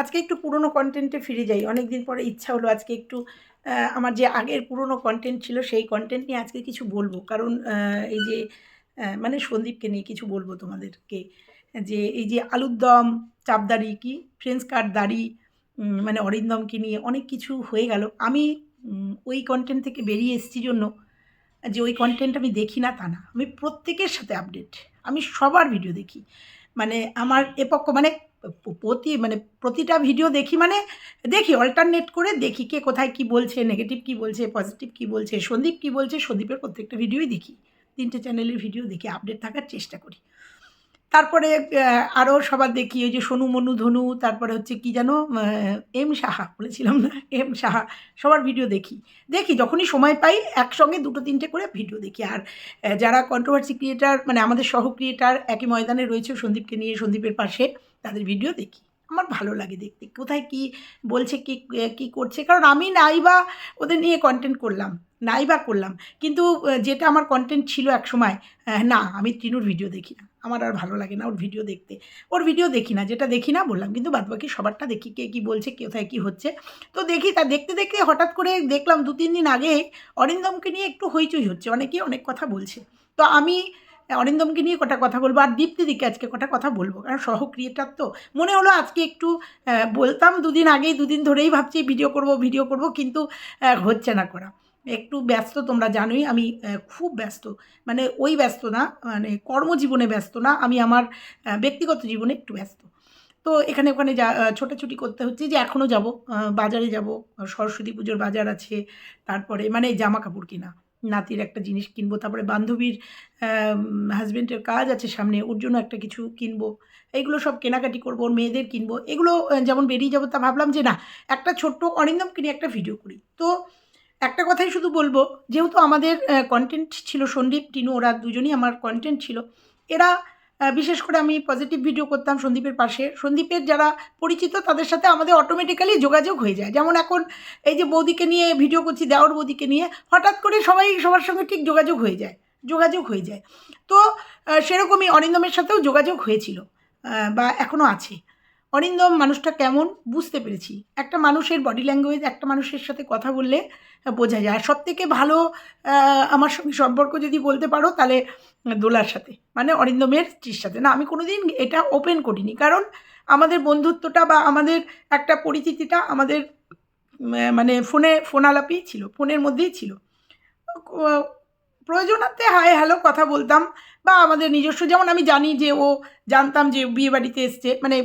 আজকে একটু পুরনো কন্টেন্টে ফিরে যাই। অনেক দিন পরে ইচ্ছা হলো আজকে একটু আমার যে আগের পুরনো কন্টেন্ট ছিল সেই কন্টেন্ট নিয়ে আজকে কিছু বলব। কারণ এই যে মানে সন্দীপকে নিয়ে কিছু বলব তোমাদেরকে। যে এই যে আলুর দম, চাপদাড়ি কি ফ্রেঞ্চ কাট দাড়ি মানে অরিন্দমকে নিয়ে অনেক কিছু হয়ে গেল। আমি ওই কন্টেন্ট থেকে বেরিয়ে এসেছি জন্য, যে ওই কন্টেন্ট আমি দেখি না তা না। আমি প্রত্যেকের সাথে আপডেট আমি সবার ভিডিও দেখি। মানে আমার এপক্ষ মানে প্রতি মানে প্রতিটা ভিডিও দেখি মানে দেখি অল্টারনেট করে দেখি কে কোথায় কি বলছে নেগেটিভ কি বলছে পজিটিভ কি বলছে, সন্দীপ কি বলছে, সন্দীপের প্রত্যেকটা ভিডিওই দেখি। তিনটে চ্যানেলের ভিডিও দেখি আপডেট থাকার চেষ্টা করি। তারপরে আরও সবার দেখি, ওই যে সোনু, মনু, ধনু, তারপরে হচ্ছে কি যেন এম সাহা, বলেছিলাম না, এম সাহা, সবার ভিডিও দেখি। দেখি, যখনই সময় পাই, একসঙ্গে দুটো, তিনটে করে ভিডিও দেখি। আর যারা কন্ট্রোভার্সি ক্রিয়েটার মানে আমাদের সহ ক্রিয়েটার একই ময়দানে রয়েছে সন্দীপকে নিয়ে, সন্দীপের পাশে। তাদের ভিডিও দেখি। আমার ভালো লাগে দেখতে। কোথায় কি বলছে, কি কি করছে? কারণ আমি নাই বা ওদের নিয়ে কন্টেন্ট করলাম নাই বা করলাম। কিন্তু যেটা আমার কন্টেন্ট ছিল এক সময় না, আমি তিনুর ভিডিও দেখি না। আমার আর ভালো লাগে না ওর ভিডিও দেখতে। ওর ভিডিও দেখি না, যেটা দেখি না বললাম, কিন্তু বাদবাকি সবারটা দেখি, কে কী বলছে, কোথায় কী হচ্ছে। তো দেখি, তা দেখতে দেখতে হঠাৎ করে দেখলাম দু, তিন দিন আগে অরিন্দমকে নিয়ে একটু হইচই হচ্ছে, অনেকেই অনেক কথা বলছে। তো আমি অরিন্দমকে নিয়ে কটা কথা বলব আর দীপ্তি দিকে আজকে কটা কথা বলব। কারণ সহ ক্রিয়েটার তো মনে হলো আজকে একটু বলতাম, দুদিন আগেই, দুদিন ধরেই ভাবছি ভিডিও করব ভিডিও করব, কিন্তু হচ্ছে না করা। একটু ব্যস্ত তোমরা জানোই, আমি খুব ব্যস্ত। মানে ওই ব্যস্ত না মানে কর্মজীবনে ব্যস্ত না, আমি আমার ব্যক্তিগত জীবনে একটু ব্যস্ত। তো এখানে ওখানে যা ছোটাছুটি করতে হচ্ছে যে এখনও যাব বাজারে যাব, সরস্বতী পুজোর বাজার আছে, তারপরে মানে জামা কাপড় কিনা। নাতির একটা জিনিস কিনবো, তারপরে বান্ধবীর হাজব্যান্ডের কাজ আছে সামনে, ওর জন্য একটা কিছু কিনবো। এইগুলো সব কেনাকাটি করব, ওর মেয়েদের কিনবো। এগুলো যেমন বেরিয়ে যাব তা ভাবলাম যে না, একটা ছোট্ট অরিন্দম কিনে একটা ভিডিও করি। তো একটা কথাই শুধু বলব, যেহেতু আমাদের কন্টেন্ট ছিল সন্দীপ, টিনু, ওরা দুজনই আমার কন্টেন্ট ছিল, এরা বিশেষ করে আমি পজিটিভ ভিডিও করতাম সন্দীপের পাশে। সন্দীপের যারা পরিচিত, তাদের সাথে আমাদের অটোমেটিক্যালি যোগাযোগ হয়ে যায়। যেমন এখন এই যে বৌদিকে নিয়ে ভিডিও করছি দেওয়ার বৌদিকে নিয়ে, হঠাৎ করে সবাই সবার সঙ্গে ঠিক যোগাযোগ হয়ে যায়, যোগাযোগ হয়ে যায়। তো সেরকমই অরিন্দমের সাথেও যোগাযোগ হয়েছিল বা এখনও আছে। অরিন্দম, মানুষটা কেমন? বুঝতে পেরেছি। একটা মানুষের বডি ল্যাঙ্গুয়েজ একটা মানুষের সাথে কথা বললে বোঝা যায়। আর সব থেকে ভালো আমার সঙ্গে সম্পর্ক যদি বলতে পারো, তাহলে দোলার সাথে মানে অরিন্দমের স্ত্রীর সাথে। না, আমি কোনো দিন এটা ওপেন করিনি। কারণ আমাদের বন্ধুত্বটা বা আমাদের একটা পরিচিতিটা আমাদের মানে ফোনে ফোনালাপি ছিল, ফোনের মধ্যেই ছিল। প্রয়োজনাতে হায় হ্যালো কথা বলতাম। বা আমাদের নিজস্ব, যেমন আমি জানি যে ও জানতাম যে বিয়ে বাড়িতে এসছে মানে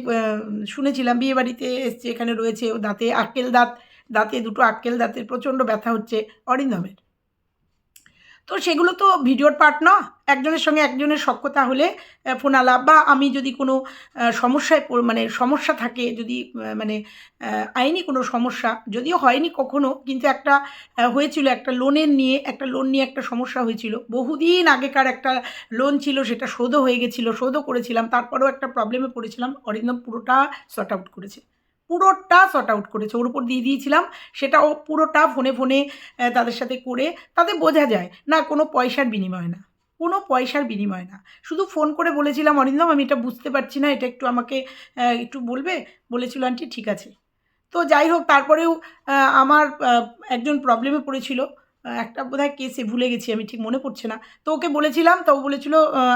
শুনেছিলাম বিয়ে বাড়িতে এসছে, এখানে রয়েছে ও দাঁতে আক্কেল দাঁত, দাঁতে দুটো আক্কেল দাঁতের প্রচণ্ড ব্যথা হচ্ছে, অরিন্দমের। তো সেগুলো তো ভিডিওর পার্ট না। একজনের সঙ্গে একজনের সক্ষতা হলে ফোন আলাপ বা আমি যদি কোনো সমস্যায় মানে সমস্যা থাকে যদি মানে আইনি কোনো সমস্যা, যদিও হয়নি কখনো, কিন্তু একটা হয়েছিল একটা লোনের নিয়ে, একটা লোন নিয়ে একটা সমস্যা হয়েছিল। বহুদিন আগেকার একটা লোন ছিল, সেটা শোধও হয়ে গেছিল, শোধও করেছিলাম, তারপরেও একটা প্রবলেমে পড়েছিলাম, অরিন্দম পুরোটা সর্ট আউট করেছে। পুরোটা সর্ট আউট করেছে। ওর উপর দিয়ে দিয়েছিলাম, সেটাও পুরোটা ফোনে ফোনে তাদের সাথে করে তাতে বোঝা যায়, না, কোনো পয়সার বিনিময় না। কোনো পয়সার বিনিময় না। শুধু ফোন করে বলেছিলাম, অরিন্দম, আমি এটা বুঝতে পারছি না, এটা একটু আমাকে একটু বলবে? বলেছিল, আন্টি, ঠিক আছে। তো যাই হোক, তারপরেও আমার একজন প্রবলেমে পড়েছিল। একটা বোধহয় কেসে ভুলে গেছি, আমি ঠিক মনে পড়ছে না। তো ওকে বলেছিলাম, তো ও বলেছিল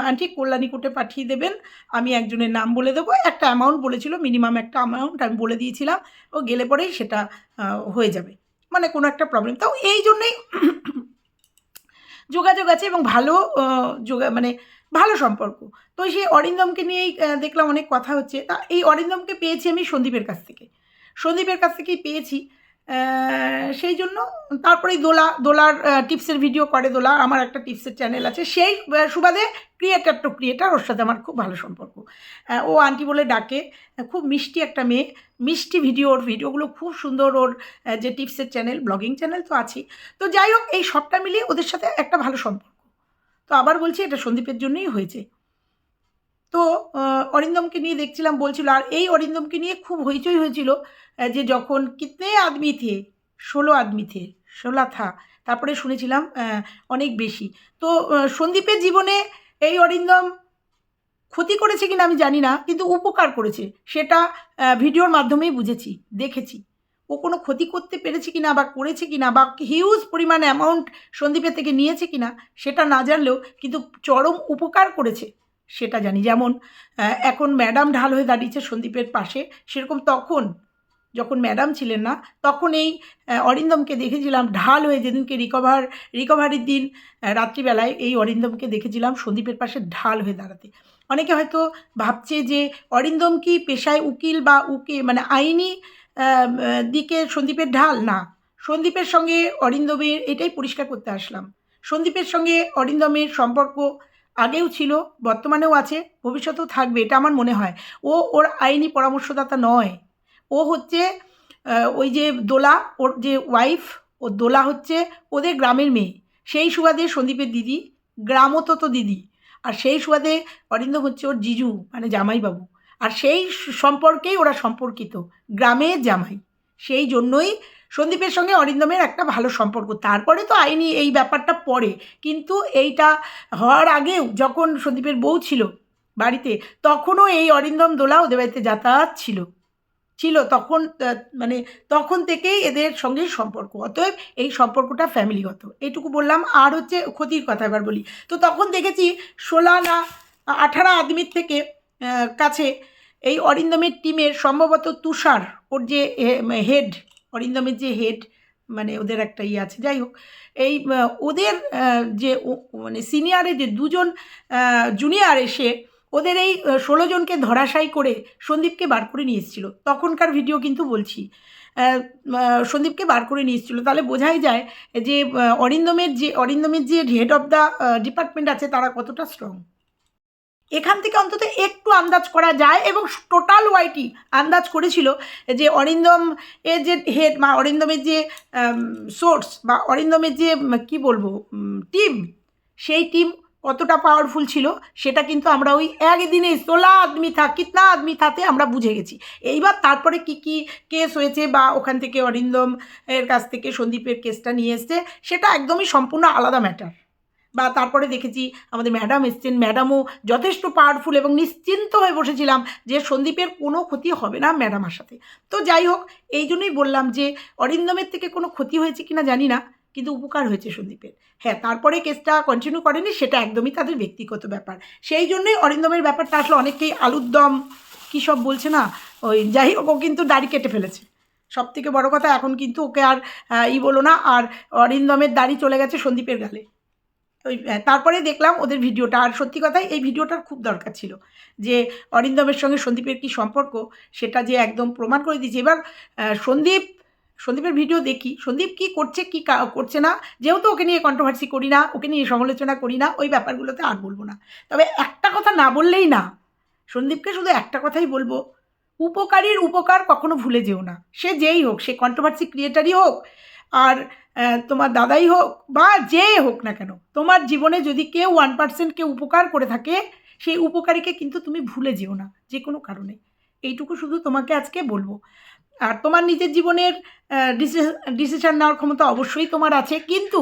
আন্টি কোর্টে পাঠিয়ে দেবেন, আমি একজনের নাম বলে দেবো, একটা অ্যামাউন্ট বলেছিল মিনিমাম একটা অ্যামাউন্ট আমি বলে দিয়েছিলাম, ও গেলে পরেই সেটা হয়ে যাবে। মানে কোনো একটা প্রবলেম তাও এই জন্যই যোগাযোগ আছে এবং ভালো যোগা মানে ভালো সম্পর্ক। তো সেই অরিন্দমকে নিয়েই দেখলাম অনেক কথা হচ্ছে। তা এই অরিন্দমকে পেয়েছি আমি সন্দীপের কাছ থেকে। সন্দীপের কাছ থেকেই পেয়েছি। সেই জন্য তারপরে দোলা, দোলার টিপসের ভিডিও করে দোলা। আমার একটা টিপসের চ্যানেল আছে। সেই সুবাদে ক্রিয়েটার টু ক্রিয়েটার ওর সাথে আমার খুব ভালো সম্পর্ক। ও আন্টি বলে ডাকে। খুব মিষ্টি একটা মেয়ে। মিষ্টি ভিডিও ওর ভিডিওগুলো খুব সুন্দর ওর যে টিপসের চ্যানেল ব্লগিং চ্যানেল তো আছেই। তো যাই হোক, এই সবটা মিলিয়ে ওদের সাথে একটা ভালো সম্পর্ক। তো আবার বলছি, এটা সন্দীপের জন্যই হয়েছে। তো অরিন্দমকে নিয়ে দেখছিলাম, বলছিল, আর এই অরিন্দমকে নিয়ে খুব হইচই হয়েছিল যে যখন কিতনে আদমি থে, ষোলো আদমি থে, ষোলা থা, তারপরে শুনেছিলাম অনেক বেশি। তো সন্দীপের জীবনে এই অরিন্দম ক্ষতি করেছে কিনা আমি জানি না, কিন্তু উপকার করেছে। সেটা ভিডিওর মাধ্যমেই বুঝেছি, দেখেছি। ও কোনো ক্ষতি করতে পেরেছে কিনা বা করেছে কিনা বা হিউজ পরিমাণ অ্যামাউন্ট সন্দীপের থেকে নিয়েছে কিনা, সেটা না জানলেও কিন্তু চরম উপকার করেছে। সেটা জানি। যেমন এখন ম্যাডাম ঢাল হয়ে দাঁড়িয়েছে সন্দীপের পাশে, সেরকম তখন, যখন ম্যাডাম ছিলেন না, তখন এই অরিন্দমকে দেখেছিলাম, ঢাল হয়ে যেদিনকে রিকভার রিকভারির দিন রাত্রিবেলায় এই অরিন্দমকে দেখেছিলাম সন্দীপের পাশে ঢাল হয়ে দাঁড়াতে। অনেকে হয়তো ভাবছে যে অরিন্দম কি পেশায় উকিল বা উকে মানে আইনি দিকে সন্দীপের ঢাল? না। সন্দীপের সঙ্গে অরিন্দমের এটাই পরিষ্কার করতে আসলাম। সন্দীপের সঙ্গে অরিন্দমের সম্পর্ক আগেও ছিল, বর্তমানেও আছে, ভবিষ্যতেও থাকবে, এটা আমার মনে হয়। ও ওর আইনি পরামর্শদাতা নয়। ও হচ্ছে ওই যে দোলা, ওর যে ওয়াইফ ও দোলা হচ্ছে ওদের গ্রামের মেয়ে। সেই সুবাদে সন্দীপের দিদি গ্রামও তো দিদি। আর সেই সুবাদে অরিন্দম হচ্ছে ওর জিজু মানে জামাইবাবু। আর সেই সম্পর্কেই ওরা সম্পর্কিত, গ্রামের জামাই। সেই জন্যই সন্দীপের সঙ্গে অরিন্দমের একটা ভালো সম্পর্ক। তারপরে তো আইনি এই ব্যাপারটা পড়ে। কিন্তু এইটা হওয়ার আগেও যখন সন্দীপের বউ ছিল বাড়িতে, তখনও এই অরিন্দম দোলা ওদের বাড়িতে যাতায়াত ছিল। ছিল তখন মানে তখন থেকেই এদের সঙ্গে সম্পর্ক। অতএব এই সম্পর্কটা ফ্যামিলিগত এইটুকু বললাম। আর হচ্ছে ক্ষতির কথা এবার বলি। তো তখন দেখেছি ষোলা না, আঠারো আদমির থেকে কাছে এই অরিন্দমের টিমের সম্ভবত তুষার, ওর যে হেড অরিন্দমের যে হেড মানে ওদের একটা ইয়ে আছে। যাই হোক, এই ওদের যে মানে সিনিয়রে যে দুজন জুনিয়র এসে ওদের এই ষোলো জনকে ধরাশায়ী করে সন্দীপকে বার করে নিয়ে এসেছিল। তখনকার ভিডিও কিন্তু বলছি। সন্দীপকে বার করে নিয়ে এসেছিল। তাহলে বোঝাই যায় যে অরিন্দমের যে অরিন্দমের যে হেড অফ দ্য ডিপার্টমেন্ট আছে, তারা কতটা স্ট্রং এখান থেকে অন্তত একটু আন্দাজ করা যায় এবং টোটাল ওয়াইটি আন্দাজ করেছিল যে অরিন্দম এর যে হেড বা অরিন্দমের যে সোর্স বা অরিন্দমের যে কি বলব টিম সেই টিম কতটা পাওয়ারফুল ছিল সেটা কিন্তু আমরা ওই একদিনে ষোলা আদমি থা, কিতনা আদমি থাতে আমরা বুঝে গেছি। এইবার তারপরে কি কি কেস হয়েছে বা ওখান থেকে অরিন্দম এর কাছ থেকে সন্দীপের কেসটা নিয়ে এসছে, সেটা একদমই সম্পূর্ণ আলাদা ম্যাটার বা তারপরে দেখেছি আমাদের ম্যাডাম এসছেন। ম্যাডামও যথেষ্ট পাওয়ারফুল এবং নিশ্চিন্ত হয়ে বসেছিলাম যে সন্দীপের কোনো ক্ষতি হবে না ম্যাডামের সাথে। তো যাই হোক, এই জন্যই বললাম যে অরিন্দমের থেকে কোনো ক্ষতি হয়েছে কিনা জানি না, কিন্তু উপকার হয়েছে সন্দীপের। হ্যাঁ তারপরে কেসটা কন্টিনিউ করেনি, সেটা একদমই তাদের ব্যক্তিগত ব্যাপার। সেই জন্যই অরিন্দমের ব্যাপারটা আসলে অনেকেই আলুর দম কী সব বলছে না? ওই যাই হোক, ও কিন্তু দাড়ি কেটে ফেলেছে। সব থেকে বড় কথা, এখন কিন্তু ওকে আর ই বলো না, আর অরিন্দমের দাড়ি চলে গেছে সন্দীপের গালে। ওই তারপরে দেখলাম ওদের ভিডিওটা। আর সত্যি কথাই এই ভিডিওটার খুব দরকার ছিল যে অরিন্দমের সঙ্গে সন্দীপের কী সম্পর্ক সেটা যে একদম প্রমাণ করে দিয়েছে। এবার সন্দীপ, সন্দীপের ভিডিও দেখি। সন্দীপ কী করছে, কা- করছে না? যেহেতু ওকে নিয়ে কন্ট্রোভার্সি করি না, ওকে নিয়ে সমালোচনা করি না, ওই ব্যাপারগুলোতে আর বলব না। তবে একটা কথা না বললেই না, সন্দীপকে শুধু একটা কথাই বলব, উপকারীর উপকার কখনো ভুলে যেও না। সে যেই হোক, সে কন্ট্রোভার্সি ক্রিয়েটারই হোক আর তোমার দাদাই হোক বা যে হোক না কেন, তোমার জীবনে যদি কেউ ওয়ান পার্সেন্ট কেউ উপকার করে থাকে, সেই উপকারীকে কিন্তু তুমি ভুলে যেও না, যে কোনো কারণে। এইটুকু শুধু তোমাকে আজকে বলব। আর তোমার নিজের জীবনের ডিসিশন নেওয়ার ক্ষমতা অবশ্যই তোমার আছে, কিন্তু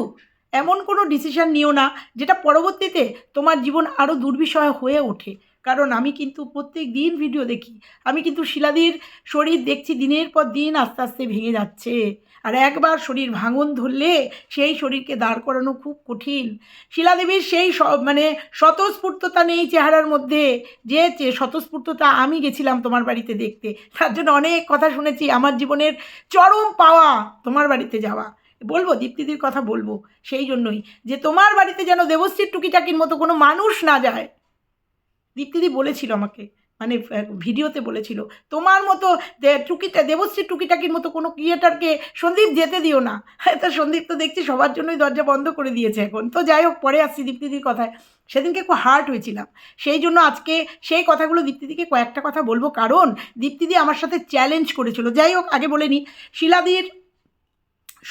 এমন কোনো ডিসিশন নিও না, যেটা পরবর্তীতে তোমার জীবন আরও দুর্বিষয় হয়ে ওঠে। কারণ আমি কিন্তু প্রত্যেক দিন ভিডিও দেখি, আমি কিন্তু শিলাদির শরীর দেখছি দিনের পর দিন আস্তে আস্তে ভেঙে যাচ্ছে। আর একবার শরীর ভাঙন ধরলে সেই শরীরকে দাঁড় করানো খুব কঠিন। শিলাদেবীর সেই মানে স্বতঃস্ফূর্ততা নেই চেহারার মধ্যে। যে স্বতঃস্ফূর্ততা আমি গেছিলাম তোমার বাড়িতে দেখতে, তার জন্য অনেক কথা শুনেছি। আমার জীবনের চরম পাওয়া তোমার বাড়িতে যাওয়া। বলব, দীপ্তিদির কথা বলব সেই জন্যই যে, তোমার বাড়িতে যেন দেবশ্রীর টুকিটাকির মতো কোনো মানুষ না যায়। দীপ্তিদি বলেছিল আমাকে মানে ভিডিওতে বলেছিল, তোমার মতো টুকিটা, দেবশ্রী টুকিটাকির মতো কোনো ক্রিয়েটারকে সন্দীপ যেতে দিও না। তা সন্দীপ তো দেখছি সবার জন্যই দরজা বন্ধ করে দিয়েছে এখন। তো যাই হোক, পরে আসছি দীপ্তিদির কথায়। সেদিনকে খুব হার্ট হয়েছিলাম। সেই জন্য আজকে সেই কথাগুলো দীপ্তিদিকে কয়েকটা কথা বলব। কারণ দীপ্তিদি আমার সাথে চ্যালেঞ্জ করেছিল। যাই হোক, আগে বলে নিই শিলাদির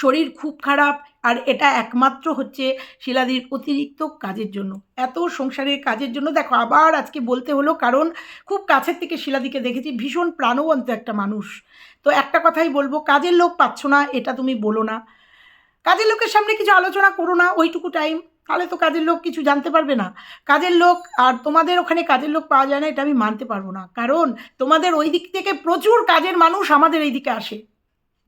শরীর খুব খারাপ আর এটা একমাত্র হচ্ছে শিলাদির অতিরিক্ত কাজের জন্য। এত সংসারের কাজের জন্য দেখো, আবার আজকে বলতে হলো কারণ খুব কাছের থেকে শিলাদিকে দেখেছি, ভীষণ প্রাণবন্ত একটা মানুষ। তো একটা কথাই বলব, কাজের লোক পাচ্ছ না, এটা তুমি বলো না। কাজের লোকের সামনে কিছু আলোচনা করো না, ওইটুকু টাইম তাহলে তো কাজের লোক কিছু জানতে পারবে না। কাজের লোক আর তোমাদের ওখানে কাজের লোক পাওয়া যায় না, এটা আমি মানতে পারব না। কারণ তোমাদের ওই দিক থেকে প্রচুর কাজের মানুষ আমাদের এই দিকে আসে।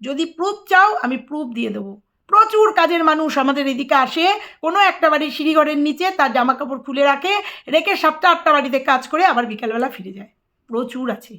যদি প্রুফ চাও, আমি প্রুফ দিয়ে দেবো। প্রচুর কাজের মানুষ আমাদের এদিকে আসে। কোনো একটা বাড়ির সিঁড়িঘরের নিচে তার জামা কাপড় খুলে রাখে, রেখে সাতটা আটটা বাড়িতে কাজ করে আবার বিকালবেলা ফিরে যায়। প্রচুর আছে।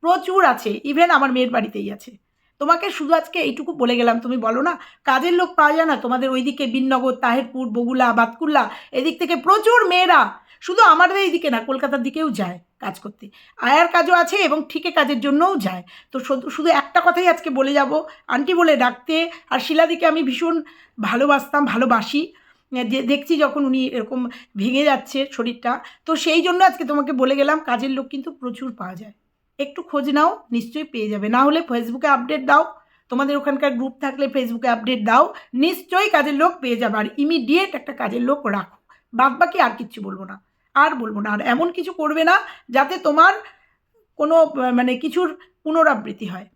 প্রচুর আছে। ইভেন আমার মেয়ের বাড়িতেই আছে। তোমাকে শুধু আজকে এইটুকু বলে গেলাম, তুমি বলো না? কাজের লোক পাওয়া যায় না। তোমাদের ওইদিকে বিননগর তাহেরপুর, বগুলা, বাতকুল্লা, এদিক থেকে প্রচুর মেয়েরা শুধু আমাদের এই দিকে না, কলকাতার দিকেও যায় কাজ করতে। আয়ার কাজও আছে এবং ঠিকে কাজের জন্যও যায়। তো শুধু একটা কথাই আজকে বলে যাব। আন্টি বলে ডাকতে, আর শিলাদিকে আমি ভীষণ ভালোবাসতাম, ভালোবাসি। যে দেখছি যখন উনি এরকম ভেঙে যাচ্ছে শরীরটা। তো সেই জন্য আজকে তোমাকে বলে গেলাম, কাজের লোক কিন্তু প্রচুর পাওয়া যায়। একটু খোঁজ নাও, নিশ্চয়ই পেয়ে যাবে। না হলে ফেসবুকে আপডেট দাও। তোমাদের ওখানকার গ্রুপ থাকলে ফেসবুকে আপডেট দাও। নিশ্চয়ই কাজের লোক পেয়ে যাবে। আর ইমিডিয়েট একটা কাজের লোক রাখো। বাদ বাকি আর কিচ্ছু বলব না। আর বলব না, আর এমন কিছু করবে না যাতে তোমার কোনো মানে কিছুর পুনরাবৃত্তি হয়।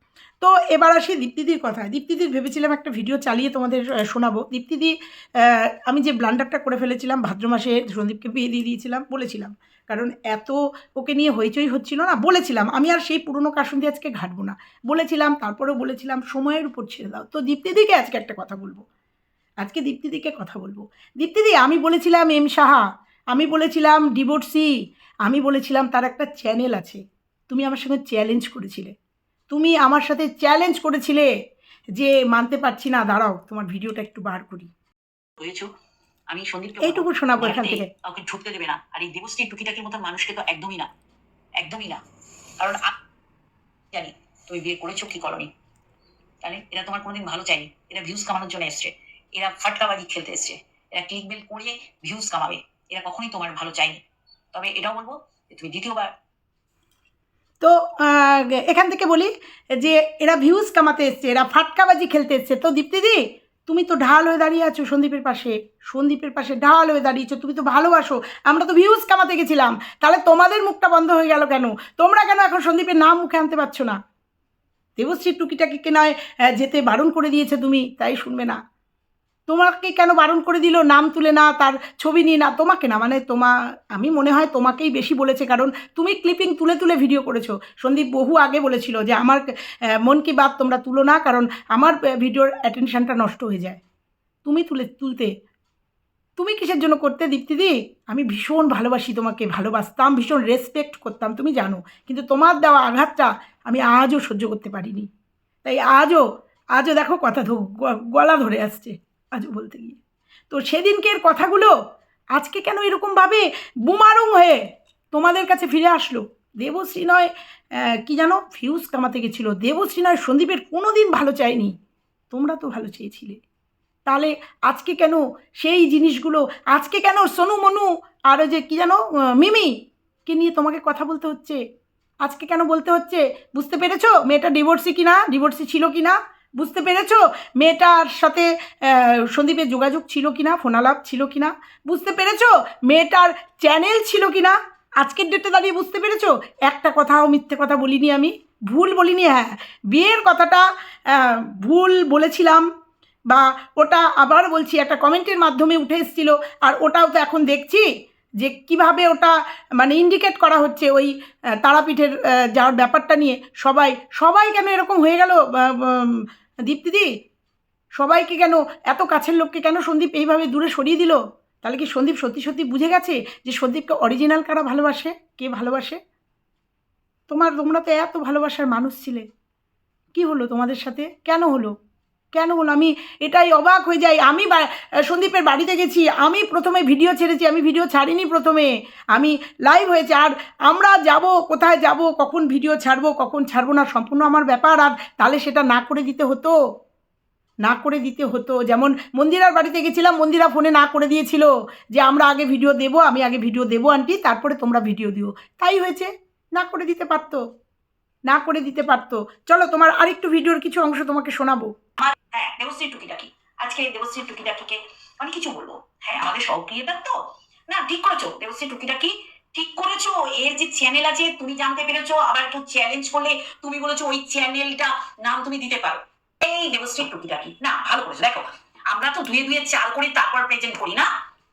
তো এবার আসি দীপ্তিদির কথায়। দীপ্তিদির ভেবেছিলাম একটা ভিডিও চালিয়ে তোমাদের শোনাবো। দীপ্তিদি আমি যে ব্লান্ডারটা করে ফেলেছিলাম, ভাদ্র মাসে সন্দীপকে বিয়ে দিয়ে দিয়েছিলাম, বলেছিলাম। কারণ এত ওকে নিয়ে হইচই হচ্ছিল না, বলেছিলাম। আমি আর সেই পুরনো কাসুন্দি আজকে ঘাটবো না। বলেছিলাম, তারপরেও বলেছিলাম, সময়ের উপর ছেড়ে দাও। তো দীপ্তিদিকে আজকে একটা কথা বলব। আজকে দীপ্তিদিকে কথা বলব। দীপ্তিদি, আমি বলেছিলাম, এম সাহা আমি বলেছিলাম ডিভোর্সি। আমি বলেছিলাম তার একটা চ্যানেল আছে। তুমি আমার সঙ্গে চ্যালেঞ্জ করেছিলে। তুমি আমার সাথে চ্যালেঞ্জ করেছিলে যে মানতে পারছি না। দাঁড়াও তোমার ভিডিওটা একটু বার করি। হয়েছো আমি সন্দীপকে এইটুকু শোনাবো এখান থেকে। ওকে ঢুকতে দেবে না। আর এই দেবশ্রী টুকিটাকির মতো মানুষকে তো একদমই না। একদমই না। কারণ জানি তুমি বিয়ে করেছ কি করনি? তাহলে এরা তোমার কোনোদিন ভালো চাইনি এরা ভিউজ কামানোর জন্য এসছে। এরা ফাটকাবাজি খেলতে এসছে। এরা ক্লিক বেল করিয়ে ভিউজ কামাবে। এরা কখনোই তোমার ভালো চাইনি তবে এটাও বলব যে তুমি দ্বিতীয়বার। তো এখান থেকে বলি যে এরা ভিউজ কামাতে এসছে এরা ফাটকাবাজি খেলতে এসছে। তো দীপ্তিদি তুমি তো ঢাল হয়ে দাঁড়িয়ে আছো সন্দীপের পাশে। সন্দীপের পাশে ঢাল হয়ে দাঁড়িয়েছো তুমি তো ভালোবাসো। আমরা তো ভিউজ কামাতে গেছিলাম। তাহলে তোমাদের মুখটা বন্ধ হয়ে গেল কেন? তোমরা কেন এখন সন্দীপের নাম মুখে আনতে পারছ না? দেবশ্রী টুকিটাকিকে নয় আহ, যেতে বারণ করে দিয়েছে তুমি তাই শুনবে না। তোমাকে কেন বারণ করে দিল? নাম তুলে না, তার ছবি নিয়ে না, তোমাকে না মানে তোমা, আমি মনে হয় তোমাকেই বেশি বলেছে, কারণ তুমি ক্লিপিং তুলে তুলে ভিডিও করেছ। সন্দীপ বহু আগে বলেছিল যে, আমার মন কি বাত তোমরা তুলো না, কারণ আমার ভিডিওর অ্যাটেনশনটা নষ্ট হয়ে যায়। তুমি তুলে, তুলতে, তুমি কিসের জন্য করতে দীপ্তিদি আমি ভীষণ ভালোবাসি তোমাকে, ভালোবাসতাম, ভীষণ রেসপেক্ট করতাম, তুমি জানো। কিন্তু তোমার দেওয়া আঘাতটা আমি আজও সহ্য করতে পারিনি। তাই আজও আজও দেখো কথা গলা ধরে আসছে। আজও বলতে গিয়ে। তো সেদিনকের কথাগুলো আজকে কেন এরকমভাবে বুমারুং হয়ে তোমাদের কাছে ফিরে আসলো? দেবশ্রী নয় কী জানো, ফিউজ কামাতে গেছিল দেবশ্রী নয়, সন্দীপের কোনো দিন ভালো চায়নি। তোমরা তো ভালো চেয়েছিলে। তাহলে আজকে কেন সেই জিনিসগুলো, আজকে কেন সোনু মনু আর যে কী জানো মিমি কে নিয়ে তোমাকে কথা বলতে হচ্ছে? আজকে কেন বলতে হচ্ছে? বুঝতে পেরেছ? মেয়েটা ডিভোর্সি কিনা ডিভোর্সি ছিল কিনা? বুঝতে পেরেছ? মেয়েটার সাথে সন্দীপের যোগাযোগ ছিল কিনা, ফোনালাপ ছিল কিনা? বুঝতে পেরেছ? মেয়েটার চ্যানেল ছিল কিনা? আজকের ডেটে দাঁড়িয়ে বুঝতে পেরেছ? একটা কথাও মিথ্যে কথা বলিনি আমি। ভুল বলিনি হ্যাঁ। বিয়ের কথাটা ভুল বলেছিলাম বা ওটা আবার বলছি, একটা কমেন্টের মাধ্যমে উঠে এসেছিল আর ওটাও তো এখন দেখছি যে কীভাবে ওটা মানে ইন্ডিকেট করা হচ্ছে ওই তারাপীঠের যাওয়ার ব্যাপারটা নিয়ে। সবাই সবাই কেন এরকম হয়ে গেল? দীপ্তিদি সবাইকে কেন, এত কাছের লোককে কেন সন্দীপ এইভাবে দূরে সরিয়ে দিল? তাহলে কি সন্দীপ সত্যি সত্যি বুঝে গেছে যে সন্দীপকে অরিজিনাল কারা ভালোবাসে? কে ভালোবাসে? তোমার, তোমরা তো এত ভালোবাসার মানুষ ছিলে। কি হলো তোমাদের সাথে? কেন হলো? কেন হলো আমি এটাই অবাক হয়ে যাই। আমি সন্দীপের বাড়িতে গেছি। আমি প্রথমে ভিডিও ছেড়েছি। আমি ভিডিও ছাড়িনি প্রথমে। আমি লাইভ হয়েছে। আর আমরা যাব, কোথায় যাব, কখন ভিডিও ছাড়বো, কখন ছাড়বো না, সম্পূর্ণ আমার ব্যাপার। আর তাহলে সেটা না করে দিতে হতো? না করে দিতে হতো। যেমন মন্দিরার বাড়িতে গেছিলাম, মন্দিরা ফোনে না করে দিয়েছিল যে, আমরা আগে ভিডিও দেবো, আমি আগে ভিডিও দেবো, আন্টি, তারপরে তোমরা ভিডিও দিও। তাই হয়েছে। না করে দিতে পারতো। না করে দিতে পারতো। চলো তোমার আরেকটু ভিডিওর কিছু অংশ তোমাকে শোনাবো। হ্যাঁ দেবশ্রী আজকে দেবশ্রী অনেক কিছু বলব। হ্যাঁ আমাদের তো? না, ঠিক করেছ। দেবশ্রী ঠিক করেছ। এর যে চ্যানেল আছে, তুমি জানতে পেরেছ। আবার একটু চ্যালেঞ্জ করলে তুমি বলেছ ওই চ্যানেলটা নাম তুমি দিতে পারো। এই দেবশ্রী টুকিটাকি। না, ভালো করেছ। দেখো, আমরা তো দুয়ে দুয়ে চার করে তারপর প্রেজেন্ট করি, না?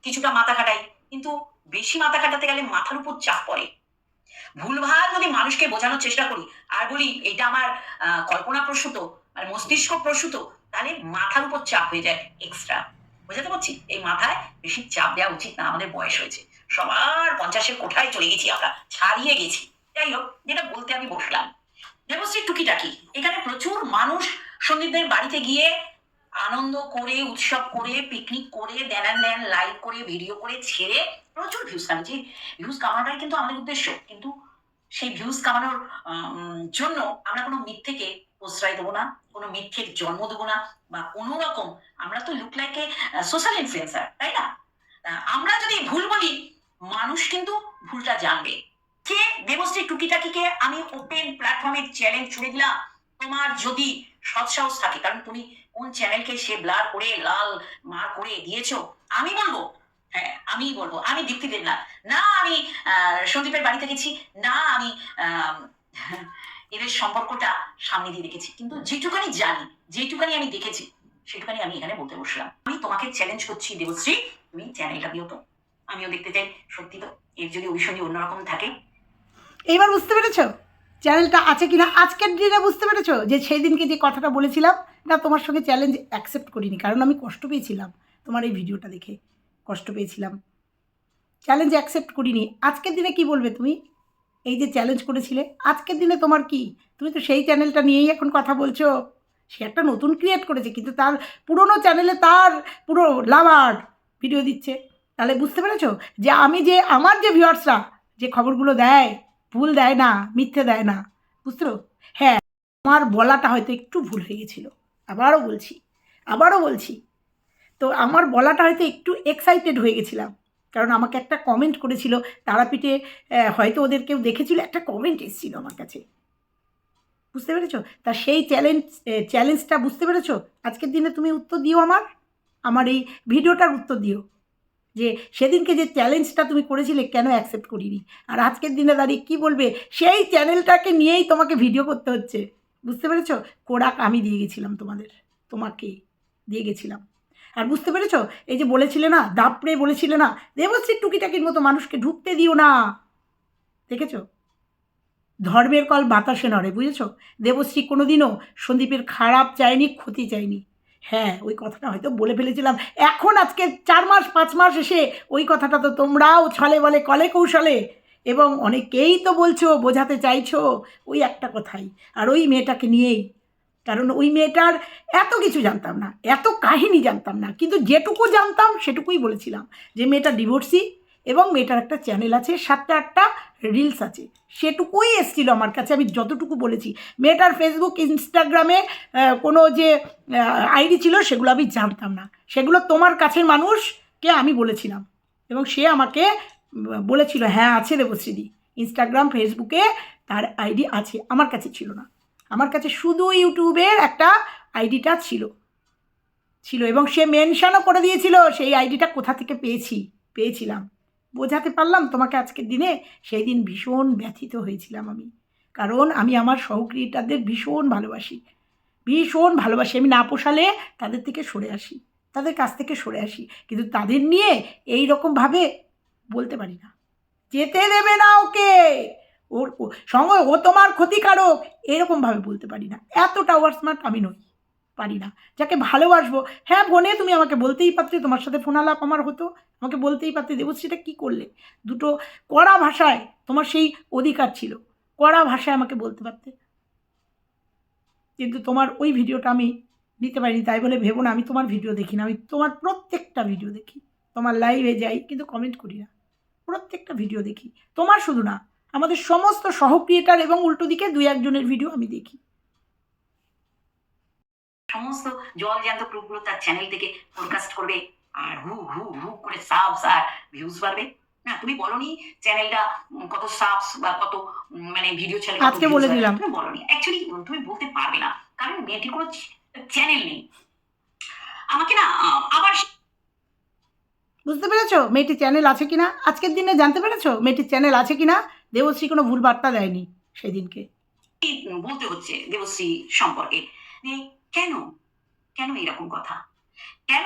কিছুটা মাথা খাটাই। কিন্তু বেশি মাথা খাটাতে গেলে মাথার উপর চাপ পড়ে। ভুলভাল যদি মানুষকে বোঝানোর চেষ্টা করি। আর বলি এটা আমার কল্পনা প্রসূত মানে মস্তিষ্ক প্রসূত, তাহলে মাথার উপর চাপ হয়ে যায় এক্সট্রা বোঝাতে পারছি? এই মাথায় বেশি চাপ দেওয়া উচিত না, আমাদের বয়স হয়েছে। সবার পঞ্চাশের কোঠায় চলে গেছি আমরা, ছাড়িয়ে গেছি। যাই হোক, যেটা বলতে আমি বসলাম। দেবশ্রী টুকিটাকি এখানে প্রচুর মানুষ সন্দীপদের বাড়িতে গিয়ে আনন্দ করে, উৎসব করে পিকনিক করে, দেন দেন লাইভ করে ভিডিও করে, ছেড়ে প্রচুর ভিউজ কামাচ্ছে ভিউজ কামানোটাই কিন্তু আমাদের উদ্দেশ্য। কিন্তু সেই ভিউজ কামানোর জন্য আমরা কোনো মিথ্যেকে প্রশ্রয় দেবো না, কোনো মিথ্যের জন্ম দেবো না, বা কোনো রকম আমরা তো লুক লাইক সোশ্যাল ইনফ্লুয়েন্সার তাই না? আমরা যদি ভুল বলি, মানুষ কিন্তু ভুলটা জানবে। কে দেবশ্রী টুকিটাকিকে আমি ওপেন প্ল্যাটফর্মে চ্যালেঞ্জ ছুড়ে দিলাম? তোমার যদি সৎসাহস থাকে, কারণ তুমি কোন চ্যানেলকে সে ব্লার করে, লাল মার করে দিয়েছ, আমি বলব হ্যাঁ আমি বলব, আমি দীপ্তি না না, আমি সন্দীপের বাড়িতে গেছি, না, আমি এদের সম্পর্কটা সামনে দিয়ে দেখেছি কিন্তু যেটুকানি জানি, যেটুকানি আমি দেখেছি, সেটুকানি আমি এখানে বলতে বসলাম। আমি তোমাকে চ্যালেঞ্জ করছি, দেবশ্রী, তুমি চ্যানেলটা দিও তো। আমিও দেখতে চাই, সত্যি তো, এর যদি অভিসন্ধি অন্যরকম থাকে। এইবার বুঝতে পেরেছ? চ্যানেলটা আছে কিনা? আজকের দিনে বুঝতে পেরেছ? যে সেই দিনকে যে কথাটা বলেছিলাম, না, তোমার সঙ্গে চ্যালেঞ্জ অ্যাকসেপ্ট করিনি, কারণ আমি কষ্ট পেয়েছিলাম তোমার এই ভিডিওটা দেখে। কষ্ট পেয়েছিলাম। চ্যালেঞ্জ অ্যাকসেপ্ট করিনি। আজকের দিনে কি বলবে তুমি? এই যে চ্যালেঞ্জ করেছিলে, আজকের দিনে তোমার কি? তুমি তো সেই চ্যানেলটা নিয়েই এখন কথা বলছো। সে একটা নতুন ক্রিয়েট করেছে, কিন্তু তার পুরনো চ্যানেলে তার পুরো লাভার ভিডিও দিচ্ছে। তাহলে বুঝতে পেরেছ? যে আমি যে, আমার যে ভিউয়ার্সরা যে খবরগুলো দেয়, ভুল দেয় না, মিথ্যে দেয় না, বুঝতে? হ্যাঁ আমার বলাটা হয়তো একটু ভুল হয়ে গেছিল। আবারও বলছি আবারও বলছি তো আমার বলাটা হয়তো একটু এক্সাইটেড হয়ে গেছিলাম। কারণ আমাকে একটা কমেন্ট করেছিল, তারাপীঠে হয়তো ওদের কেউ দেখেছিল, একটা কমেন্ট এসেছিল আমার কাছে। বুঝতে পেরেছ? তা সেই চ্যালেঞ্জ চ্যালেঞ্জটা বুঝতে পেরেছ? আজকের দিনে তুমি উত্তর দিও আমার। আমার এই ভিডিওটার উত্তর দিও। যে সেদিনকে যে চ্যালেঞ্জটা তুমি করেছিলে, কেন অ্যাকসেপ্ট করিনি? আর আজকের দিনে দাঁড়িয়ে কী বলবে? সেই চ্যানেলটাকে নিয়েই তোমাকে ভিডিও করতে হচ্ছে। বুঝতে পেরেছ? কোরাক আমি দিয়ে গেছিলাম তোমাদের, তোমাকে দিয়ে গেছিলাম। আর বুঝতে পেরেছ? এই যে বলেছিলে না, দাপড়ে বলেছিলে না, দেবশ্রী টুকিটাকির মতো মানুষকে ঢুকতে দিও না। দেখেছ? ধর্মের কল বাতাসে নড়ে, বুঝেছ? দেবশ্রী কোনোদিনও সন্দীপের খারাপ চায়নি, ক্ষতি চায়নি। হ্যাঁ ওই কথাটা হয়তো বলে ফেলেছিলাম। এখন আজকে চার মাস, পাঁচ মাস এসে ওই কথাটা তো তোমরাও ছলে বলে, কলে কৌশলে। এবং অনেকেই তো বলছো, বোঝাতে চাইছো, ওই একটা কথাই। আর ওই মেয়েটাকে নিয়েই কারণ ওই মেয়েটার এত কিছু জানতাম না, এত কাহিনী জানতাম না, কিন্তু যেটুকু জানতাম সেটুকুই বলেছিলাম যে মেয়েটা ডিভোর্সি এবং মেয়েটার একটা চ্যানেল আছে, সাতটা আটটা রিলস আছে, সেটুকুই এসছিল আমার কাছে, আমি যতটুকু বলেছি। মেয়েটার ফেসবুক ইনস্টাগ্রামে কোনো যে আইডি ছিল সেগুলো আমি জানতাম না। সেগুলো তোমার কাছের মানুষকে আমি বলেছিলাম এবং সে আমাকে বলেছিল হ্যাঁ আছে দেবশ্রীদি ইনস্টাগ্রাম ফেসবুকে তার আইডি আছে, আমার কাছে ছিল না। আমার কাছে শুধু ইউটিউবের একটা আইডিটা ছিল। ছিল এবং সে মেনশনও করে দিয়েছিল, সেই আইডিটা কোথা থেকে পেয়েছি, পেয়েছিলাম। বোঝাতে পারলাম তোমাকে আজকের দিনে, সেই দিন ভীষণ ব্যথিত হয়েছিলাম আমি। কারণ আমি আমার সহক্রিয়েটারদের ভীষণ ভালোবাসি। ভীষণ ভালোবাসি। আমি না পোষালে তাদের থেকে সরে আসি, তাদের কাছ থেকে সরে আসি। কিন্তু তাদের নিয়ে এই রকমভাবে বলতে পারি না। যেতে দেবে না ওকে! সঙ্গে ও তোমার ক্ষতিকারক, এরকমভাবে বলতে পারি না। এতটা ওভার স্মার্ট আমি নই, পারি না। যাকে ভালোবাসবো হ্যাঁ ফোনে তুমি আমাকে বলতেই পারতে, তোমার সাথে ফোন আলাপ আমার হতো, আমাকে বলতেই পারতে দেবশ্রীটা কী করলে? দুটো কড়া ভাষায় তোমার সেই অধিকার ছিল, কড়া ভাষায় আমাকে বলতে পারতে। কিন্তু তোমার ওই ভিডিওটা আমি দিতে পারিনি, তাই বলে ভেবো না, আমি তোমার ভিডিও দেখি না, আমি তোমার প্রত্যেকটা ভিডিও দেখি। তোমার লাইভে যাই, কিন্তু কমেন্ট করি না। প্রত্যেকটা ভিডিও দেখি। তোমার শুধু না আমাদের সমস্ত সহক্রিয়েটার এবং উল্টো দিকে দুই একজনের ভিডিও আমি দেখি। সমস্ত জল জ্যান্ত গ্রুপগুলো তার চ্যানেল থেকে ফোরকাস্ট করবে আর হু হু হু করে সাবস আর ভিউজ বাড়বে। না তুমি বলনি চ্যানেলটা কত সাবস বা কত মানে ভিডিও চ্যানেল আজকে বলে দিলাম। তুমি বলনি। অ্যাকচুয়ালি তুমি বলতে পারবে না কারণ মেয়েটির কোনো চ্যানেল নেই। আমাকে না আবার বুঝতে পেরেছ মেয়েটির চ্যানেল আছে কিনা? আজকের দিনে জানতে পেরেছ মেয়েটির চ্যানেল আছে কিনা? দেবশ্রী কোনো ভুল বার্তা দেয়নি সেদিনকে। বলতে হচ্ছে দেবশ্রী সম্পর্কে? কেন? কেন এরকম কথা? কেন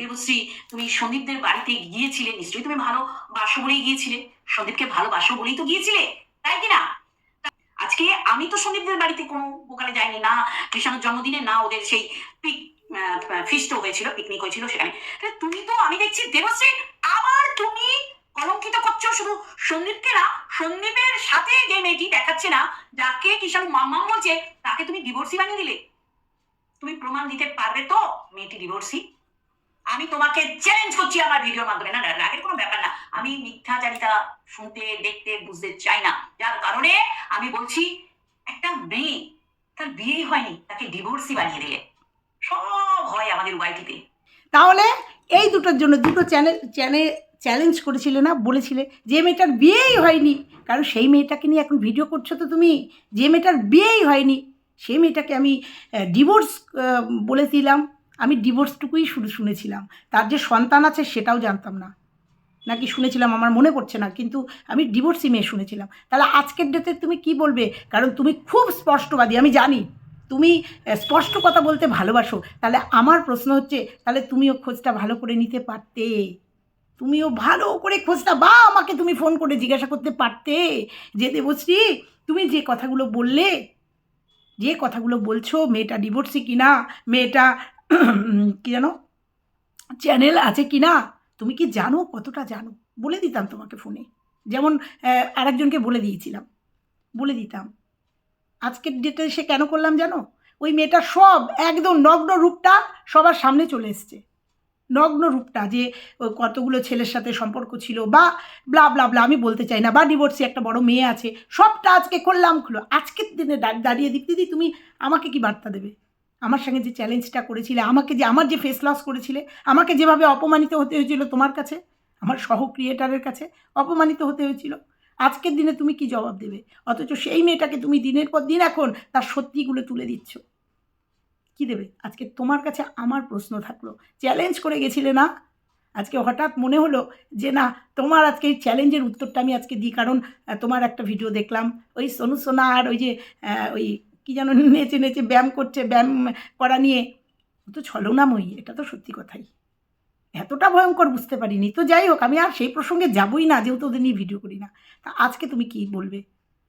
দেবশ্রী তুমি সন্দীপদের বাড়িতে গিয়েছিলে? নিশ্চয়ই তুমি ভালো বাসো বলেই গিয়েছিলে। সন্দীপকে ভালোবাসো বলেই তো গিয়েছিলে, তাই কি না? আজকে আমি তো সন্দীপদের বাড়িতে কোনো বোকালে যাইনি, না কৃষাণের জন্মদিনে, না ওদের সেই পিক ফিস্ট হয়েছিল, পিকনিক হয়েছিল সেখানে। তুমি তো, আমি দেখছি দেবশ্রী, আবার তুমি কলঙ্কিত করছ শুধু সন্দীপকে না সন্দীপের সাথে যে মেয়েটি দেখাচ্ছে না যাকে কিষাণ মাম্মাম বলছে তাকে তুমি ডিভোর্সি বানিয়ে দিলে। তুমি প্রমাণ দিতে পারবে তো মেয়েটি ডিভোর্সি আমি তোমাকে চ্যালেঞ্জ করছি আমার ভিডিওর মাধ্যমে। না না, রাগের কোনো ব্যাপার না। আমি মিথ্যাচারিতা শুনতে দেখতে বুঝতে চাই না। যার কারণে আমি বলছি একটা মেয়ে তার বিয়েই হয়নি তাকে ডিভোর্সি বানিয়ে দিলে। সব হয় আমাদের ওয়াইটিতে তাহলে এই দুটোর জন্য দুটো চ্যানেল চ্যানেল চ্যালেঞ্জ করেছিলে না, বলেছিলে যে মেয়েটার বিয়েই হয়নি। কারণ সেই মেয়েটাকে নিয়ে এখন ভিডিও করছ তো তুমি, যে মেয়েটার বিয়েই হয়নি সেই মেয়েটাকে আমি ডিভোর্স বলে দিলাম আমি ডিভোর্সটুকুই শুধু শুনেছিলাম। তার যে সন্তান আছে সেটাও জানতাম না। নাকি শুনেছিলাম, আমার মনে পড়ছে না, কিন্তু আমি ডিভোর্সি মেয়ে শুনেছিলাম। তাহলে আজকের ডেটে তুমি কি বলবে? কারণ তুমি খুব স্পষ্টবাদী, আমি জানি। তুমি স্পষ্ট কথা বলতে ভালোবাসো। তাহলে আমার প্রশ্ন হচ্ছে, তাহলে তুমিও খোঁজটা ভালো করে নিতে পারতে। তুমিও ভালো করে খোঁজটা বা আমাকে তুমি ফোন করে জিজ্ঞাসা করতে পারতে। যে দেবশ্রী, তুমি যে কথাগুলো বললে, যে কথাগুলো বলছো, মেয়েটা ডিভোর্সি কিনা, মেয়েটা কি জানো চ্যানেল আছে কি না তুমি কি জানো? কতটা জানো? বলে দিতাম তোমাকে ফোনে যেমন আরেকজনকে বলে দিয়েছিলাম। বলে দিতাম। আজকের ডেটে সে কেন করলাম জানো? ওই মেয়েটা সব, একদম নগ্ন রূপটা সবার সামনে চলে এসছে। নগ্ন রূপটা যে কতগুলো ছেলের সাথে সম্পর্ক ছিল বা ব্লা ব্লা ব্লা আমি বলতে চাই না, বা ডিভোর্সি একটা বড় মেয়ে আছে, সবটা আজকে করলাম খুলো। আজকের দিনে দাঁড়িয়ে দাঁড়িয়ে দীপ্তিদি তুমি আমাকে কি বার্তা দেবে? আমার সঙ্গে যে চ্যালেঞ্জটা করেছিলে, আমাকে যে, আমার যে ফেস লস করেছিলে, আমাকে যেভাবে অপমানিত হতে হয়েছিল তোমার কাছে, আমার সহ ক্রিয়েটারের কাছে অপমানিত হতে হয়েছিল, আজকের দিনে তুমি কি জবাব দেবে? অথচ সেই মেয়েটাকে তুমি দিনের পর দিন এখন তার সত্যিগুলো তুলে দিচ্ছ। কি দেবে? আজকে তোমার কাছে আমার প্রশ্ন থাকল। চ্যালেঞ্জ করে গেছিলে না? আজকে হঠাৎ মনে হলো যে না, তোমার আজকে এই চ্যালেঞ্জের উত্তরটা আমি আজকে দিই, কারণ তোমার একটা ভিডিও দেখলাম। ওই সোনু সোনা আর ওই যে ওই কী যেন নেচে নেচে ব্যায়াম করছে, ব্যায়াম করা নিয়ে। তো ছলনাময়ী, এটা তো সত্যি কথাই। এতটা ভয়ঙ্কর বুঝতে পারিনি। তো যাই হোক, আমি আর সেই প্রসঙ্গে যাবই না, যেহেতু ওদের নিয়ে ভিডিও করি না। তা আজকে তুমি কি বলবে?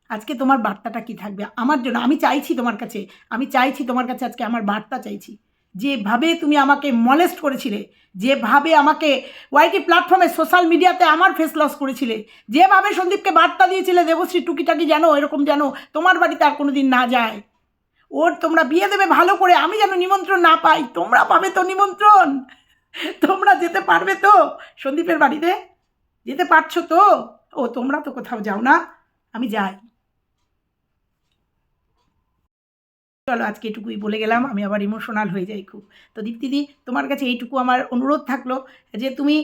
আজকে তোমার বার্তাটা কি থাকবে? আমার জন্য, আমি চাইছি তোমার কাছে, আমি চাইছি তোমার কাছে আজকে আমার বার্তা চাইছি। যেভাবে তুমি আমাকে মলেস্ট করেছিলে, যেভাবে আমাকে ওয়াইটি প্ল্যাটফর্মে সোশ্যাল মিডিয়াতে আমার ফেস লস করেছিলে, যেভাবে সন্দীপকে বার্তা দিয়েছিলে, দেবশ্রী, টুকিটাকি জানো, এরকম জানো, তোমার বাড়িতে আর কোনো দিন না যায়। ওর তোমরা বিয়ে দেবে ভালো করে, আমি যেন নিমন্ত্রণ না পাই, তোমরা পাবে তো নিমন্ত্রণ। তোমরা যেতে পারবে তো, সন্দীপের বাড়িতে? যেতে পারছ তো? ও, তোমরা তো কোথাও যাও না, আমি যাই। চলো আজকে এটুকুই বলে গেলাম, আমি আবার ইমোশনাল হয়ে যাই খুব। তো দীপ্তিদি, তোমার কাছে এইটুকু আমার অনুরোধ থাকল যে তুমি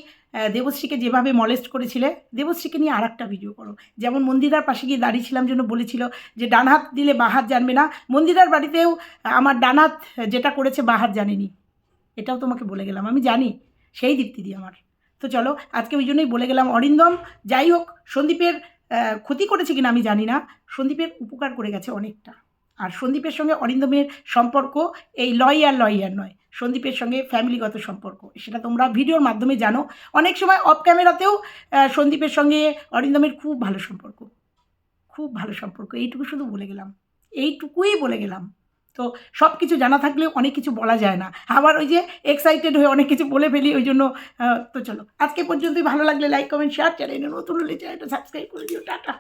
দেবশ্রীকে যেভাবে মলেস্ট করেছিলে, দেবশ্রীকে নিয়ে আর একটা ভিডিও করো। যেমন মন্দিরার পাশে গিয়ে দাঁড়িয়েছিলাম জন্য বলেছিল যে ডান হাত দিলে বাঁ হাত জানবে না। মন্দিরার বাড়িতেও আমার ডান হাত যেটা করেছে বাঁ হাত জানেনি। এটাও তোমাকে বলে গেলাম, আমি জানি, সেই দীপ্তিদি আমার। তো চলো, আজকে ওই জন্যই বলে গেলাম, অরিন্দম, যাই হোক, সন্দীপের ক্ষতি করেছে কিনা আমি জানি না। সন্দীপের উপকার করে গেছে অনেকটা। আর সন্দীপের সঙ্গে অরিন্দমের সম্পর্ক এই লয়ার লয়ার নয়, সন্দীপের সঙ্গে ফ্যামিলিগত সম্পর্ক। সেটা তোমরা ভিডিওর মাধ্যমে জানো। অনেক সময় অফ ক্যামেরাতেও সন্দীপের সঙ্গে অরিন্দমের খুব ভালো সম্পর্ক। খুব ভালো সম্পর্ক, এইটুকু শুধু বলে গেলাম। এইটুকুই বলে গেলাম। তো সব কিছু জানা থাকলেও অনেক কিছু বলা যায় না। আবার ওই যে এক্সাইটেড হয়ে অনেক কিছু বলে ফেলি, ওই জন্য তো চলো। আজকে পর্যন্তই ভালো লাগলে লাইক কমেন্ট শেয়ার চ্যানেলে নতুন হলে চ্যানেলটা সাবস্ক্রাইব করে দিও। টাটা।